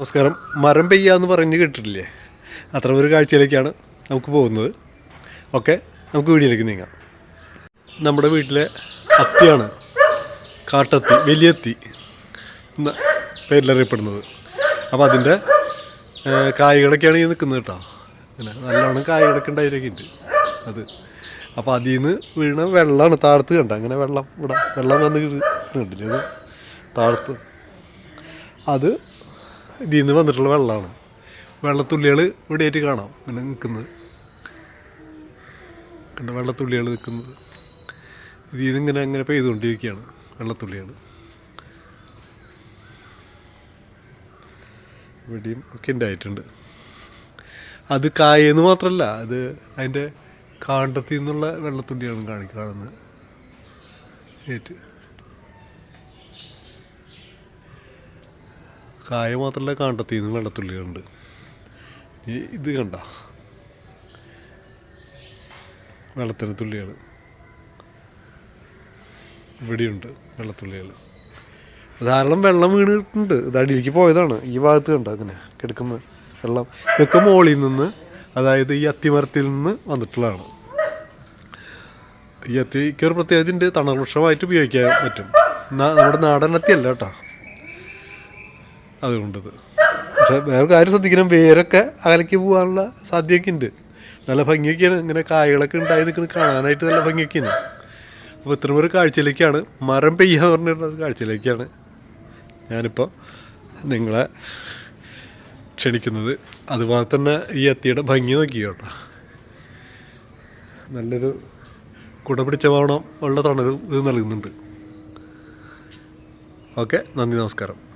നമസ്കാരം. മരം പെയ്യാന്ന് പറഞ്ഞ് കേട്ടിട്ടില്ലേ? അത്ര ഒരു കാഴ്ചയിലേക്കാണ് നമുക്ക് പോകുന്നത്. ഓക്കെ നമുക്ക് വീഡിയോയിലേക്ക് നീങ്ങാം. നമ്മുടെ വീട്ടിലെ അത്തിയാണ് കാട്ടത്തി വലിയത്തി എന്ന പേരിലറിയപ്പെടുന്നത് അപ്പോൾ അതിന്റെ കായ്കളൊക്കെയാണ് ഈ നിൽക്കുന്നത് കേട്ടോ. അങ്ങനെ നല്ലോണം കായ്കളൊക്കെ ഉണ്ടായിരിക്കും ഉണ്ട് അത്. അപ്പോൾ അതിൽ നിന്ന് വീണ വെള്ളമാണ് താഴത്ത് കണ്ട. അങ്ങനെ വെള്ളം ഇവിടെ വെള്ളം വന്ന് കണ്ടില്ലേ അത്? താഴത്ത്. അത് ഇതിൽ നിന്ന് വന്നിട്ടുള്ള വെള്ളമാണ്. വെള്ളത്തുള്ളികൾ ഇവിടെയായിട്ട് കാണാം. ഇങ്ങനെ നിൽക്കുന്നത് കണ്ട വെള്ളത്തുള്ളികൾ നിൽക്കുന്നത് ഇതിൽ നിന്ന് ഇങ്ങനെ അങ്ങനെ പെയ്തുകൊണ്ടിരിക്കുകയാണ് വെള്ളത്തുള്ളികൾ ഇവിടെയും ഒക്കെ ഉണ്ടായിട്ടുണ്ട്. അത് കായെന്ന് മാത്രമല്ല അത് അതിന്റെ കാണ്ടത്തിൽ നിന്നുള്ള വെള്ളത്തുള്ളിയാണ് കാണി കാണുന്നത് ഏറ്റ് കായ മാത്രമല്ല കാണ്ടത്തിൽ നിന്ന് ഈ ഇത് കണ്ട? വെള്ളത്തിന് തുള്ളികൾ ഇവിടെയുണ്ട് വെള്ളത്തുള്ളികൾ ധാരാളം വെള്ളം വീണിട്ടുണ്ട്. ഇത് അടിയിലേക്ക് പോയതാണ്. ഈ ഭാഗത്ത് കണ്ട അങ്ങനെ കിടക്കുന്ന വെള്ളം. ഇതൊക്കെ മുകളിൽ നിന്ന് അതായത് ഈ അത്തിമരത്തിൽ നിന്ന് വന്നിട്ടുള്ളതാണ്. ഈ അത്തിക്ക് ഒരു പ്രത്യേകത ഉണ്ട് തണൽ വൃക്ഷമായിട്ട് ഉപയോഗിക്കാൻ പറ്റും. നമ്മുടെ നാടൻ അത്തിയല്ല കേട്ടോ. അതുകൊണ്ടത്. പക്ഷെ വേറെ കാര്യം ശ്രദ്ധിക്കണം വേരൊക്കെ അകലേക്ക് പോകാനുള്ള സാധ്യതയൊക്കെ ഉണ്ട് നല്ല ഭംഗിയൊക്കെയാണ് ഇങ്ങനെ കായകളൊക്കെ ഉണ്ടായി നിൽക്കുന്നത് കാണാനായിട്ട് നല്ല ഭംഗിയൊക്കെയാണ്. അപ്പോൾ ഇത്രയും ഒരു കാഴ്ചയിലേക്കാണ്. മരം പെയ്യാന്ന് പറഞ്ഞിട്ടുള്ള ഒരു കാഴ്ചയിലേക്കാണ് ഞാനിപ്പോൾ നിങ്ങളെ ക്ഷണിക്കുന്നത്. അതുപോലെ തന്നെ ഈ എത്തിയുടെ ഭംഗി നോക്കി കേട്ടോ. നല്ലൊരു കുട പിടിച്ച വണ്ണം ഉള്ള തണലും ഇത് നൽകുന്നുണ്ട്. ഓക്കെ നന്ദി നമസ്കാരം.